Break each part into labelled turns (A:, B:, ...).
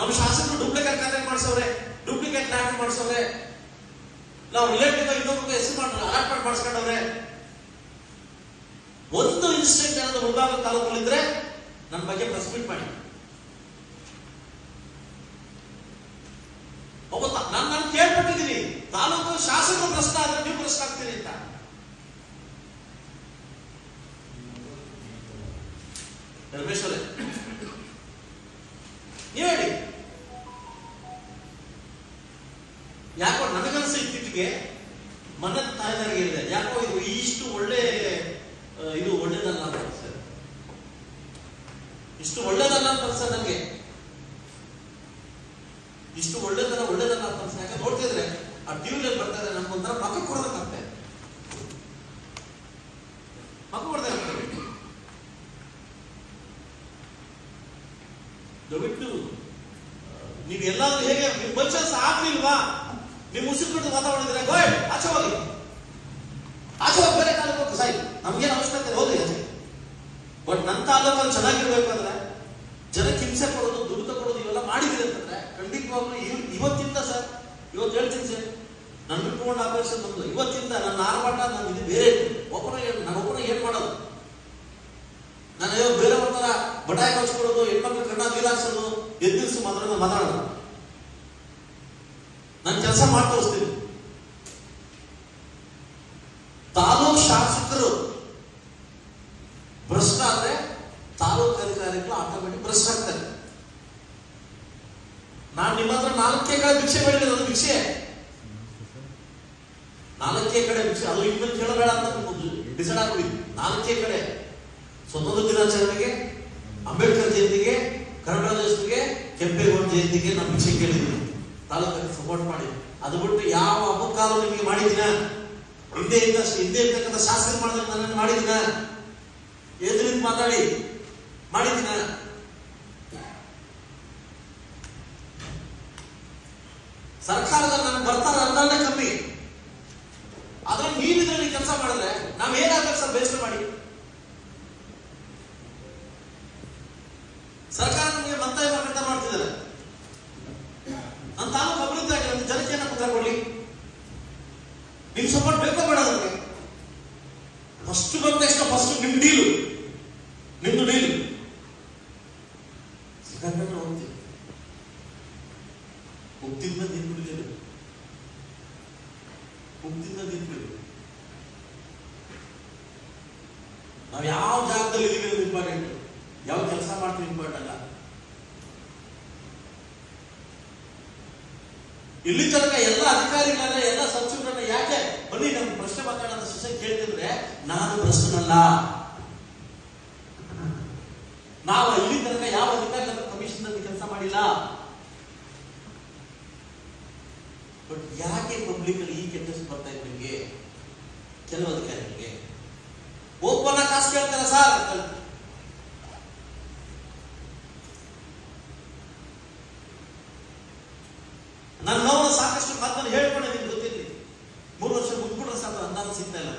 A: ನಮ್ಮ ಶಾಸಕರು ಡೂಪ್ಲಿಕೇಟ್ ಖಾತೆ ಮಾಡಿಸವ್ರೆ ಡೂಪ್ಲಿಕೇಟ್ ಲ್ಯಾಂಡ್ ಮಾಡಿಸವ್ರೆ. ನಾವು ರಿಲೇಟಿವ್ ಇನ್ನೊಬ್ಬರಿಗೆ ಹೆಸರು ಮಾಡಿ ಅಲಾಟ್ಮೆಂಟ್ ಮಾಡಿಸ್ಕೊಂಡವ್ರೆ. ಒಂದು ಇನ್ಸಿಡೆಂಟ್ ಏನಾದ್ರು ಮುಳಬಾಗ ತಾಲೂಕಲ್ಲಿ ಇದ್ರೆ ನನ್ನ ಬಗ್ಗೆ ಪ್ರೆಸ್ ಮೀಟ್ ಮಾಡಿ. ನಾನು ನಾನು ಕೇಳ್ಪಟ್ಟಿದ್ದೀನಿ, ತಾಲೂಕು ಶಾಸಕರು ಪ್ರಶ್ನೆ ಆದ್ರೆ ನೀವು ಪ್ರಶ್ನೆ ಆಗ್ತೀರಿ ಅಂತ. ರಮೇಶ್ ಮನೆ ತಾಯ್ದಾಗಿ ಇದೆ ಯಾಕೋ ಇದು ಇಷ್ಟು ಒಳ್ಳೆ ಇದು ಒಳ್ಳೇದಲ್ಲ ಅಂತ ಅನ್ಸುತ್ತೆ. ಇಷ್ಟು ಒಳ್ಳೇದಲ್ಲ ಅಂತ ಅನ್ಸ ನನಗೆ ಇಷ್ಟು ಒಳ್ಳೇದಲ್ಲ ಒಳ್ಳೇದಲ್ಲ ಅಂತ ಅನ್ಸ ಯಾಕೆ ನೋಡ್ತಿದ್ರೆ ಆ ಟಿವಿಲಿ ಬರ್ತಾ ಇದೆ ನಮ್ಗೊಂಥರ ಮಕ್ಕ ಕೊಡೋದಕ್ಕಂತೆ ಮಕ್ಕ ಕೊಡ್ತಾ ಇರ್ತಾರೆ ನೀವು ಎಲ್ಲಾದ್ರೂ ಹೇಗೆ, ನಿಮ್ ಮನುಷ್ಯ ಆಗ್ಲಿಲ್ವಾ? ನೀವು ಉಸಿರುಕಟ್ಟು ವಾತಾವರಣ ಇದ್ರೆ ಗೋಯ್, ಆಚೆ ಹೋಗಿ. ಆಚೆ ಹೋಗಿ ಬೇರೆ ಹೋಗಿ ಸಾಯಿ. ನಮ್ಗೇನು ಅವಶ್ಯಕತೆ ಹೋದ್ರಿ ಆಚೆ ಬಟ್ ನನ್ನ ತಾಲೂಕಲ್ಲಿ ಚೆನ್ನಾಗಿರ್ಬೇಕು ಅಂದ್ರೆ, ಜನಕ್ಕೆ ಹಿಂಸೆ ಕೊಡೋದು, ದುಡ್ಡು ತಗೊಳ್ಳೋದು ಇವೆಲ್ಲ ಮಾಡಿದ್ರಿ ಅಂತಂದ್ರೆ, ಖಂಡಿತವಾಗ್ಲೂ ಇವ್- ಇವತ್ತಿಂದ ಸರ್, ಇವತ್ತು ಹೇಳ್ತೀನಿ ಸರ್ ನನ್ನ ಬಿಟ್ಕೊಂಡು ಆಪರೇಷನ್ ನಮ್ದು ಇವತ್ತಿಂದ ನನ್ನ ಆರ್ಭಟ, ನನ್ನ ಇದು ಬೇರೆ ಒಬ್ಬನ ನಾನು ಒಬ್ಬರು ಏನ್ ಮಾಡೋದು? ನಾನು ಬೇರೆ ಒಂಥರ ಬಟಾಯಿ ಕಳ್ಸ್ಕೊಡೋದು ಹೆಣ್ಮಕ್ಳು ಕಣ್ಣ ನೀರಾಸೋದು ಎದ್ದಿಲ್ಸು ಮಾತ್ರ ಮಾತಾಡೋದು. ನಾನು ಕೆಲಸ ಮಾಡಿ ತೋರಿಸ್ತೀನಿ ತಾಲೂಕ್ ಶಾಸಕರು ಭ್ರಷ್ಟ ಆದ್ರೆ ತಾಲೂಕ್ ಅಧಿಕಾರಿಗಳು ಆಟೋಮೆಟಿಕ್ ಭ್ರಷ್ಟ ಆಗ್ತಾರೆ. ನಾನು ನಿಮ್ಮ ಹತ್ರ ನಾಲ್ಕೇ ಕಡೆ ಭಿಕ್ಷೆ ಬೇಡಿದ್ರೆ ಅದು ಭಿಕ್ಷೆ. ನಾಲ್ಕೇ ಕಡೆ ಭಿಕ್ಷೆ, ಅದು ಇನ್ಮೇಲೆ ಕೇಳಬೇಡ ಅಂತ ಡಿಸೈಡ್ ಆಗ್ಬಿಡಿ. ನಾಲ್ಕೇ ಕಡೆ. ಸ್ವತಂತ್ರ ದಿನಾಚರಣೆಗೆ, ಅಂಬೇಡ್ಕರ್ ಜಯಂತಿಗೆ, ಕನ್ನಡ ದೇಶಕ್ಕೆ ಕೆಂಪೇಗೌಡ ಜಯಂತಿಗೆ ನಾನು ಭಿಕ್ಷೆ ಕೇಳಿದ್ದೀನಿ. ತಾಲೂಕಲ್ಲಿ ಸಪೋರ್ಟ್ ಮಾಡಿ. ಅದು ಬಿಟ್ಟು ಯಾವ ಅಪಕಾಲ ನಿಮಗೆ ಮಾಡಿದಿನ? ಹಿಂದೆ ಇದ್ದ ಹಿಂದೆ ಇರ್ತಕ್ಕಂಥ ಶಾಸಕರು ಮಾಡಿದ್ರೆ ನನ್ನನ್ನು ಮಾಡಿದಿನ? ಎದುರಿಂದ ಮಾತಾಡಿ. ಮಾಡಿದಿನ? ಸರ್ಕಾರದ ನನಗೆ ಬರ್ತಾರ ಅನುದಾನ ಕಮ್ಮಿ. ಆದ್ರೆ ನೀವಿದ್ರಲ್ಲಿ ಕೆಲಸ ಮಾಡಿದ್ರೆ ನಾವ್ ಏನಾಗ್ಬೇಕು ಸರ್ ಬೇಸ್ಟ್ ಮಾಡಿ ಸರ್ಕಾರ ನಮಗೆ ಮಂತಾಯ ಮಾರಾಟ ಮಾಡ್ತಿದ್ದಾರೆ ನನ್ನ ತಾಲೂಕು ಅಭಿವೃದ್ಧಿ ಆಗಿರೋದು ಜನಕ್ಕೆ ಏನಪ್ಪ ಉತ್ತರ ಕೊಡ್ಲಿ ಸಪೋರ್ಟ್ ಬೇಕೋ ಬೇಡ ಫಸ್ಟ್ ಬಂದ ತಕ್ಷಣ ಫಸ್ಟ್ ನಿಮ್ ಡೀಲು ನಿಮ್ದು ಡೀಲ್ ಸಿಕ್ಕಾಪಟ್ಟೆ ಹೋಗ್ತೀವಿ ಹೋಗ್ತಿದ್ದ ನಿಂತ್ಬಿಟ್ಟಿದ್ದೇವೆ ಹೋಗ್ತಿದ್ದ ನಿಂತ್ಬಿಡಿ ನಾವು ಯಾವ ಜಾಗದಲ್ಲಿ ಇದೀವಿ ಇಂಪಾರ್ಟೆಂಟ್ ಯಾವ ಕೆಲಸ ಮಾಡ್ತೀವಿ ಇಂಪಾರ್ಟೆಂಟ್ ಅಲ್ಲ. ಇಲ್ಲಿ ತನಕ ಎಲ್ಲ ಅಧಿಕಾರಿಗಳನ್ನ ಎಲ್ಲ ಸಚಿವರನ್ನ ಯಾಕೆ ಬನ್ನಿ ನಮ್ಗೆ ಪ್ರಶ್ನೆ ಮಾತಾಡೋದ ಶಿಕ್ಷೆ ಕೇಳ್ತಿದ್ರೆ ನಾನು ಪ್ರಶ್ನಲ್ಲ ನಾವು ಇಲ್ಲಿ ತನಕ ಯಾವ ಅಧಿಕಾರಿ ಕಮಿಷನ್ ಕೆಲಸ ಮಾಡಿಲ್ಲ. ಬಟ್ ಯಾಕೆ ಪಬ್ಲಿಕ್ ಅಲ್ಲಿ ಈ ಕೆಟ್ಟ ಬರ್ತಾ ಇದೆ ನಿಮಗೆ? ಕೆಲವು ಅಧಿಕಾರಿಗಳಿಗೆ. ಓಪನ್ ಕಾಸು ಕೇಳ್ತಾರೆ ಸರ್. ನನ್ನ ನೋವು ಸಾಕಷ್ಟು ಮಾತನ್ನು ಹೇಳ್ಕೊಂಡಿದ್ದೀನಿ ಗೊತ್ತಿರಲಿ. ಮೂರು ವರ್ಷ ಮುಗ್ಬಿಟ್ರೆ ಸಾಕು ಅಂದಾಜು ಸಿಗ್ತಾ ಇಲ್ಲ.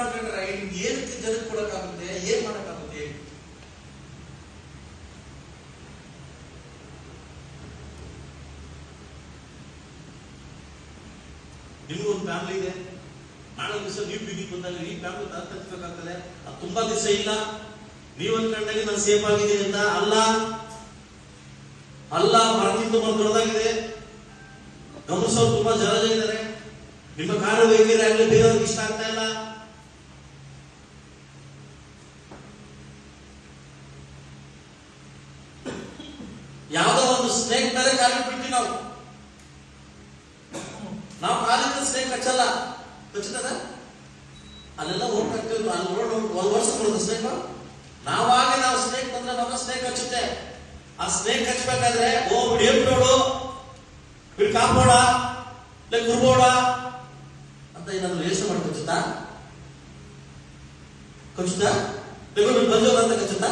A: ಮಾಡ್ಕೊಂಡ್ರೆ ಇನ್ ಏನಕ್ಕೆ ಜನಕ್ಕೆ ಕೊಡಕ್ಕಾಗುತ್ತೆ, ಏನ್ ಮಾಡಕ್ಕಾಗುತ್ತೆ ಹೇಳಿ? ನಿಮ್ಗೂ ಒಂದು ಫ್ಯಾಮಿಲಿ ಇದೆ. ನಾಳೆ ದಿವಸ ನೀವು ಬೀದಿಗೆ ಬಂದಾಗ ಈ ಫ್ಯಾಮಿಲಿ ತರ್ತಿರ್ಬೇಕಾಗ್ತದೆ ಅದು ತುಂಬಾ ದಿವಸ ಇಲ್ಲ. ನೀವು ಅನ್ಕೊಂಡಾಗ ನಾನು ಸೇಫ್ ಆಗಿದೆ ಅಂತ ಅಲ್ಲ. ಅಲ್ಲ ಮರದಿಂದ ದೊಡ್ಡದಾಗಿದೆ. ಗಮನಿಸೋರು ತುಂಬಾ ಜನ ಇದ್ದಾರೆ. ನಿಮ್ಮ ಕಾರ್ಯವೈಖರಿ ಆಗಲಿ ಬೇರೆಯವ್ರಿಗೆ ಇಷ್ಟ ಆಗ್ತಾ ಇಲ್ಲ. ಯಾವುದೋ ಒಂದು ಸ್ನೇಕ್ ಮೇಲೆ ಕಾಲಿಗೆ ಬಿಡ್ತೀವಿ ನಾವು. ನಾವು ಕಾಲಿಂದ ಸ್ನೇಕ್ ಹಚ್ಚಲ್ಲ ಹಚ್ಚುತ್ತದ ಅಲ್ಲೆಲ್ಲ ಹೋಗ್ತಿರ್ತೀವಿ ಅಲ್ಲಿ ನೋಡ್, ಒಂದು ವರ್ಷ ಬರುತ್ತೆ ಸ್ನೇಕ್ ನಾವಾಗ ನಾವು ಸ್ನೇಕ್ ಬಂದ್ರೆ ಮಾತ್ರ ಸ್ನೇಕ್ ಹಚ್ಚುತ್ತೆ ಆ ಸ್ನೇಕ್ ಹಚ್ಚಬೇಕಾದ್ರೆ ಓ ಬಿಡಿ ನೋಡು. ಬಿಡಿ ಕಾಪೋಡ, ಇಲ್ಲ ಕುರ್ಬೋಡ ಅಂತ ಏನಾದ್ರು ಯೋಚನೆ ಮಾಡಿ ಕಚ್ಚುತ್ತಾ? ಕಚ್ಚುತ್ತಾ ಬಂದು ಕಚ್ಚುತ್ತಾ?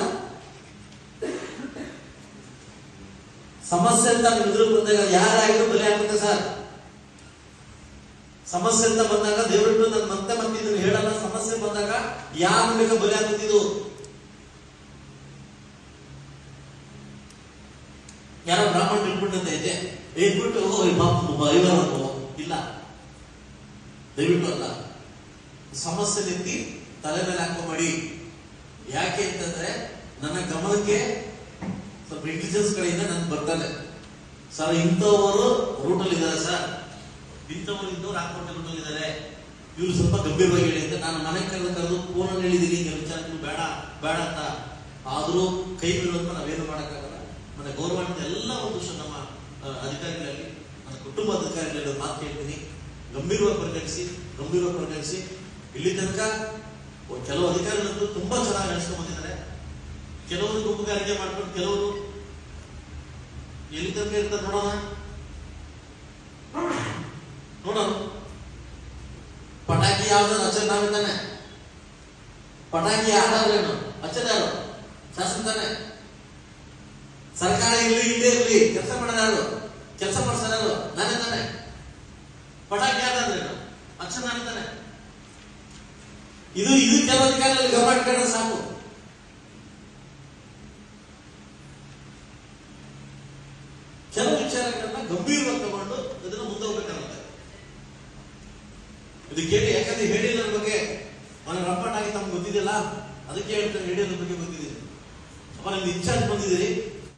A: ಸಮಸ್ಯೆ ಅಂತ ನಿಮ್ ಎದುರು ಬಂದಾಗ ಯಾರಾಗಿದ್ರು ಬಲಿ ಆಗುತ್ತೆ ಸರ್. ಸಮಸ್ಯೆ ಅಂತ ಬಂದಾಗ ದೇವರಿಟ್ಟು ನಾನು ಮತ್ತೆ ಮತ್ತೆ ಇದನ್ನು ಹೇಳಲ್ಲ. ಸಮಸ್ಯೆ ಬಂದಾಗ ಯಾರು ಬೇಗ ಬಲಿ ಹಾಕುತ್ತಿದ್ದು ಯಾರೋ ಬ್ರಾಹ್ಮಣ ಇಟ್ಬಿಟ್ಟಂತ ಇದೆ. ಇಟ್ಬಿಟ್ಟು ಈ ಪಾಪ ಇಲ್ಲ. ದಯವಿಟ್ಟು ಅಲ್ಲ. ಸಮಸ್ಯೆ ತಲೆ ಮೇಲೆ ಹಾಕೋಬೇಡಿ ಯಾಕೆ ಅಂತಂದ್ರೆ, ನನ್ನ ಗಮನಕ್ಕೆ ಸ್ವಲ್ಪ ಇಂಟೆಲಿಜೆನ್ಸ್ ಕಡೆಯಿಂದ ನನ್ ಬರ್ತಾನೆ ಸರ್ ಇಂಥವರು ರೂಟಲ್ಲಿ ಇದ್ದಾರೆ ಸರ್ ಇಂಥವ್ರು ಇಂಥವ್ರು ಹಾಕೊಂಡು ರೂಟಲ್ಲಿ ಇದ್ದಾರೆ. ಇವ್ರು ಸ್ವಲ್ಪ ಗಂಭೀರವಾಗಿ ಹೇಳಿ ಅಂತ ನಾನು ಮನೆ ಕರೆದು ಕರೆದು ಫೋನಲ್ಲಿ ಹೇಳಿದ್ದೀನಿ. ಕೆಲವು ವಿಚಾರಗಳು ಬೇಡ ಬೇಡ ಅಂತ. ಆದರೂ ಕೈ ಬೀಳೋದನ್ನ ನಾವೇನು ಮಾಡೋಕ್ಕಾಗಲ್ಲ. ಮತ್ತೆ ಗೌರ್ಮೆಂಟ್ ಎಲ್ಲ ಒಂದು ನಮ್ಮ ಅಧಿಕಾರಿಗಳಲ್ಲಿ, ನನ್ನ ಕುಟುಂಬ ಅಧಿಕಾರಿಗಳಲ್ಲಿ ಮಾತು ಹೇಳ್ತೀನಿ. ಗಂಭೀರವಾಗಿ ಪರಿಗಣಿಸಿ ಗಂಭೀರವಾಗಿ ಪರಿಗಣಿಸಿ. ಇಲ್ಲಿ ತನಕ ಕೆಲವು ಅಧಿಕಾರಿಗಳಂತೂ ತುಂಬಾ ಕೆಲವರು ಗುಂಪುಗಾರಿಕೆ ಮಾಡ್ಕೊಂಡು ಕೆಲವರು ಎಲ್ಲಿ ತನಕ ಇರ್ತಾರೆ ನೋಡೋಣ? ನೋಡೋಣ. ಪಟಾಕಿ ಯಾವ್ದಾದ್ರು ಹಚ್ಚದ ನಾವಿದ್ದಾನೆ ಪಟಾಕಿ ಯಾರಾದ್ರೇನು ಹಚ್ಚದ ಯಾರು ಶಾಸನ ತಾನೆ. ಸರ್ಕಾರ ಇಲ್ಲಿ ಇಲ್ಲೇ ಇರಲಿ. ಕೆಲಸ ಮಾಡೋದು ಯಾರು? ಕೆಲಸ ಮಾಡಿಸೋದಾರು ನಾನೇ ತಾನೆ. ಪಟಾಕಿ ಯಾರಾದ್ರೇನು ಹಚ್ಚದ ನಾನೇ ತಾನೆ ಇದು ಇದು ಕೆಲವೊಂದು ಕಾಲದಲ್ಲಿ ಗಮನ ಸಾಕು. ಇದು ಕೇಳಿ, ಯಾಕಂದ್ರೆ ಹೇಳಿ ನನ್ನ ಬಗ್ಗೆ ಅವನ ಆಗಿ ತಮ್ಗೆ ಗೊತ್ತಿದೆಯಲ್ಲ ಅದಕ್ಕೆ ಹೇಳ್ತಾರೆ ಹೇಳಿದ ಬಗ್ಗೆ ಗೊತ್ತಿದೆ ಅಪ್ಪ ನಿಮ್ಗೆ ಇನ್ಚಾರ್ಜ್ ಬಂದಿದ್ದೀರಿ.